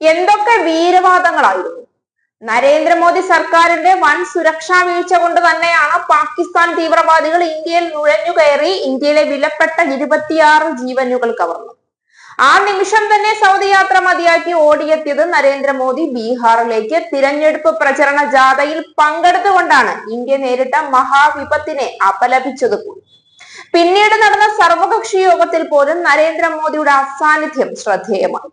എന്തൊക്കെ വീരവാദങ്ങളായിരുന്നു? നരേന്ദ്രമോദി സർക്കാരിന്റെ വൻ സുരക്ഷാ വീഴ്ച കൊണ്ട് തന്നെയാണ് പാകിസ്ഥാൻ തീവ്രവാദികൾ ഇന്ത്യയിൽ നുഴഞ്ഞു കയറി ഇന്ത്യയിലെ വിലപ്പെട്ട ഇരുപത്തിയാറ് ജീവനുകൾ കവർന്നു ആ നിമിഷം തന്നെ സൗദി യാത്ര മതിയാക്കി ഓടിയെത്തിയത് നരേന്ദ്രമോദി ബീഹാറിലേക്ക്. തിരഞ്ഞെടുപ്പ് പ്രചരണ ജാഥയിൽ പങ്കെടുത്തുകൊണ്ടാണ് ഇന്ത്യ നേരിട്ട മഹാവിപത്തിനെ അപലപിച്ചത് കൂടി. പിന്നീട് നടന്ന സർവകക്ഷി യോഗത്തിൽ പോലും നരേന്ദ്രമോദിയുടെ അസാന്നിധ്യം ശ്രദ്ധേയമായി.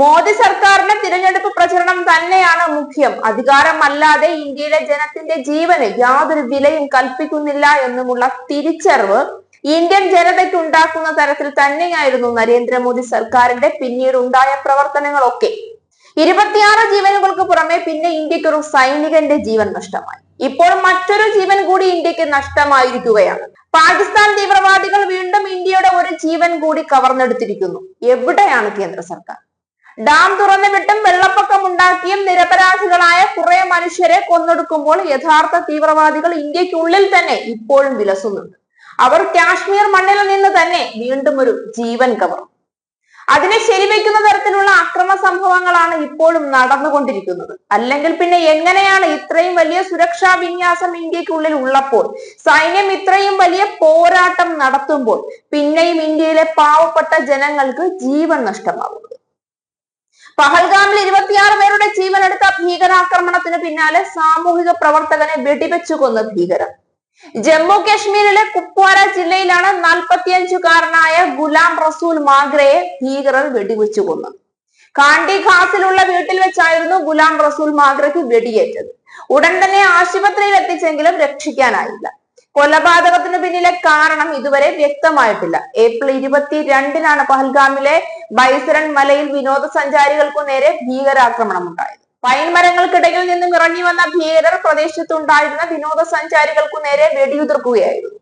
മോദി സർക്കാരിന്റെ തിരഞ്ഞെടുപ്പ് പ്രചരണം തന്നെയാണ് മുഖ്യം. അധികാരമല്ലാതെ ഇന്ത്യയിലെ ജനത്തിന്റെ ജീവന് യാതൊരു വിലയും കൽപ്പിക്കുന്നില്ല എന്നുമുള്ള തിരിച്ചറിവ് ഇന്ത്യൻ ജനതയ്ക്ക് ഉണ്ടാക്കുന്ന തരത്തിൽ തന്നെയായിരുന്നു നരേന്ദ്രമോദി സർക്കാരിന്റെ പിന്നീട് ഉണ്ടായ പ്രവർത്തനങ്ങളൊക്കെ. ഇരുപത്തിയാറ് ജീവനുകൾക്ക് പുറമെ പിന്നെ ഇന്ത്യയ്ക്ക് ഒരു സൈനികന്റെ ജീവൻ നഷ്ടമായി. ഇപ്പോൾ മറ്റൊരു ജീവൻ കൂടി ഇന്ത്യയ്ക്ക് നഷ്ടമായിരിക്കുകയാണ്. പാകിസ്ഥാൻ തീവ്രവാദികൾ വീണ്ടും ഇന്ത്യയുടെ ഒരു ജീവൻ കൂടി കവർന്നെടുത്തിരിക്കുന്നു. എവിടെയാണ് കേന്ദ്ര സർക്കാർ? ഡാം തുറന്നു വിട്ടും വെള്ളപ്പൊക്കം ഉണ്ടാക്കിയും നിരപരാധികളായ കുറെ മനുഷ്യരെ കൊന്നൊടുക്കുമ്പോൾ യഥാർത്ഥ തീവ്രവാദികൾ ഇന്ത്യക്കുള്ളിൽ തന്നെ ഇപ്പോഴും വിലസുന്നുണ്ട്. അവർ കാശ്മീർ മണ്ണിൽ നിന്ന് തന്നെ വീണ്ടും ഒരു ജീവൻ കവർന്നു. അതിനെ ശരിവെക്കുന്ന തരത്തിലുള്ള അക്രമ സംഭവങ്ങളാണ് ഇപ്പോഴും നടന്നുകൊണ്ടിരിക്കുന്നത്. അല്ലെങ്കിൽ പിന്നെ എങ്ങനെയാണ് ഇത്രയും വലിയ സുരക്ഷാ വിന്യാസം ഇന്ത്യക്കുള്ളിൽ ഉള്ളപ്പോൾ സൈന്യം ഇത്രയും വലിയ പോരാട്ടം നടത്തുമ്പോൾ പിന്നെയും ഇന്ത്യയിലെ പാവപ്പെട്ട ജനങ്ങൾക്ക് ജീവൻ നഷ്ടമാകുന്നത് പഹൽഗാമിൽ ഇരുപത്തിയാറ് പേരുടെ ജീവനെടുത്ത ഭീകരാക്രമണത്തിന് പിന്നാലെ സാമൂഹിക പ്രവർത്തകനെ വെടിവെച്ചു കൊന്ന ഭീകരർ. ജമ്മു കാശ്മീരിലെ കുപ്വാര ജില്ലയിലാണ് നാൽപ്പത്തിയഞ്ചുകാരനായ ഗുലാം റസൂൽ മാഗ്രയെ ഭീകരർ വെടിവെച്ചു കൊന്നത്. കാണ്ടി ഖാസിലുള്ള വീട്ടിൽ വെച്ചായിരുന്നു ഗുലാം റസൂൽ മാഗ്രയ്ക്ക് വെടിയേറ്റത്. ഉടൻ തന്നെ ആശുപത്രിയിൽ എത്തിച്ചെങ്കിലും രക്ഷിക്കാനായില്ല. കൊലപാതകത്തിന് പിന്നിലെ കാരണം ഇതുവരെ വ്യക്തമായിട്ടില്ല. ഏപ്രിൽ ഇരുപത്തിരണ്ടിനാണ് പഹൽഗാമിലെ ബൈസരൺ മലയിൽ വിനോദസഞ്ചാരികൾക്കു നേരെ ഭീകരാക്രമണം ഉണ്ടായത് പൈൻ മരങ്ങൾക്കിടയിൽ നിന്നും ഇറങ്ങി വന്ന ഭീകരർ പ്രദേശത്തുണ്ടായിരുന്ന വിനോദസഞ്ചാരികൾക്കു നേരെ വെടിയുതിർക്കുകയായിരുന്നു.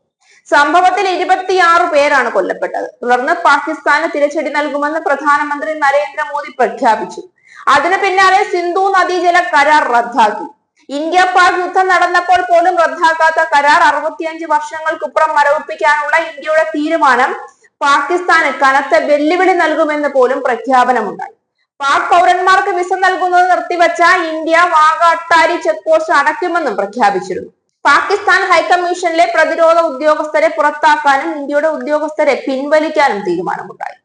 സംഭവത്തിൽ ഇരുപത്തിയാറ് പേരാണ് കൊല്ലപ്പെട്ടത്. തുടർന്ന് പാകിസ്ഥാന് തിരിച്ചടി നൽകുമെന്ന് പ്രധാനമന്ത്രി നരേന്ദ്രമോദി പ്രഖ്യാപിച്ചു. അതിനു പിന്നാലെ സിന്ധു നദീജല കരാർ റദ്ദാക്കി. ഇന്ത്യ പാക് യുദ്ധം നടന്നപ്പോൾ പോലും റദ്ദാക്കാത്ത കരാർ അറുപത്തിയഞ്ച് വർഷങ്ങൾക്കുപ്പുറം മരവിപ്പിക്കാനുള്ള ഇന്ത്യയുടെ തീരുമാനം പാകിസ്ഥാന് കനത്ത വെല്ലുവിളി നൽകുമെന്ന് പോലും പ്രഖ്യാപനമുണ്ടായി. പാക് പൗരന്മാർക്ക് വിസ നൽകുന്നത് നിർത്തിവെച്ച ഇന്ത്യ വാഗാട്ടാരി ചെക്ക് പോസ്റ്റ് അടയ്ക്കുമെന്നും പ്രഖ്യാപിച്ചിരുന്നു. പാകിസ്ഥാൻ ഹൈക്കമ്മീഷനിലെ പ്രതിരോധ ഉദ്യോഗസ്ഥരെ പുറത്താക്കാനും ഇന്ത്യയുടെ ഉദ്യോഗസ്ഥരെ പിൻവലിക്കാനും തീരുമാനമുണ്ടായി.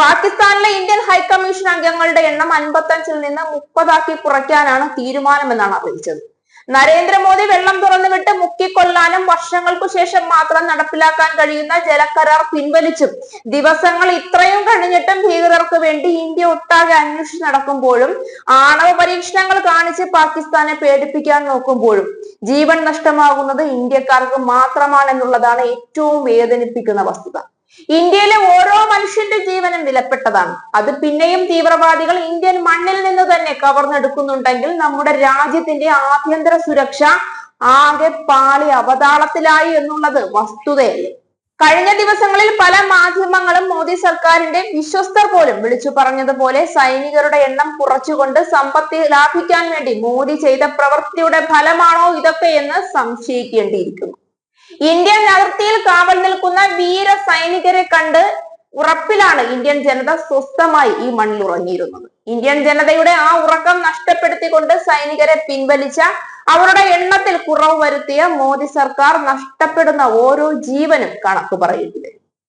പാകിസ്ഥാനിലെ ഇന്ത്യൻ ഹൈക്കമ്മീഷൻ അംഗങ്ങളുടെ എണ്ണം അൻപത്തഞ്ചിൽ നിന്ന് മുപ്പതാക്കി കുറയ്ക്കാനാണ് തീരുമാനമെന്നാണ് അറിയിച്ചത്. നരേന്ദ്രമോദി വെള്ളം തുറന്നുവിട്ട് മുക്കിക്കൊള്ളാനും വർഷങ്ങൾക്കു ശേഷം മാത്രം നടപ്പിലാക്കാൻ കഴിയുന്ന ജലക്കരാർ പിൻവലിച്ചും ദിവസങ്ങൾ ഇത്രയും കഴിഞ്ഞിട്ടും ഭീകരർക്ക് വേണ്ടി ഇന്ത്യ ഒട്ടാകെ അന്വേഷിച്ച് നടക്കുമ്പോഴും ആണവ പരീക്ഷണങ്ങൾ കാണിച്ച് പാകിസ്ഥാനെ പേടിപ്പിക്കാൻ നോക്കുമ്പോഴും ജീവൻ നഷ്ടമാകുന്നത് ഇന്ത്യക്കാർക്ക് മാത്രമാണെന്നുള്ളതാണ് ഏറ്റവും വേദനിപ്പിക്കുന്ന വസ്തുത. ഇന്ത്യയിലെ ഓരോ മനുഷ്യന്റെ ജീവനും വിലപ്പെട്ടതാണ്. അത് പിന്നെയും തീവ്രവാദികൾ ഇന്ത്യൻ മണ്ണിൽ നിന്ന് തന്നെ കവർന്നെടുക്കുന്നുണ്ടെങ്കിൽ നമ്മുടെ രാജ്യത്തിന്റെ ആഭ്യന്തര സുരക്ഷ ആകെ പാളി അവതാളത്തിലായി എന്നുള്ളത് വസ്തുതയല്ലേ. കഴിഞ്ഞ ദിവസങ്ങളിൽ പല മാധ്യമങ്ങളും മോദി സർക്കാരിന്റെ വിശ്വസ്തർ പോലും വിളിച്ചു പറഞ്ഞതുപോലെ സൈനികരുടെ എണ്ണം കുറച്ചുകൊണ്ട് സമ്പത്തി ലാഭിക്കാൻ വേണ്ടി മോദി ചെയ്ത പ്രവൃത്തിയുടെ ഫലമാണോ ഇതൊക്കെ എന്ന് സംശയിക്കേണ്ടിയിരിക്കുന്നു. ഇന്ത്യൻ അതിർത്തിയിൽ കാവൽ നിൽക്കുന്ന വീര സൈനികരെ കണ്ട് ഉറപ്പിലാണ് ഇന്ത്യൻ ജനത സ്വസ്ഥമായി ഈ മണ്ണിൽ ഉറങ്ങിയിരുന്നത്. ഇന്ത്യൻ ജനതയുടെ ആ ഉറക്കം നഷ്ടപ്പെടുത്തിക്കൊണ്ട് സൈനികരെ പിൻവലിച്ച അവരുടെ എണ്ണത്തിൽ കുറവ് വരുത്തിയ മോദി സർക്കാർ നഷ്ടപ്പെടുന്ന ഓരോ ജീവനും കണക്ക് വരും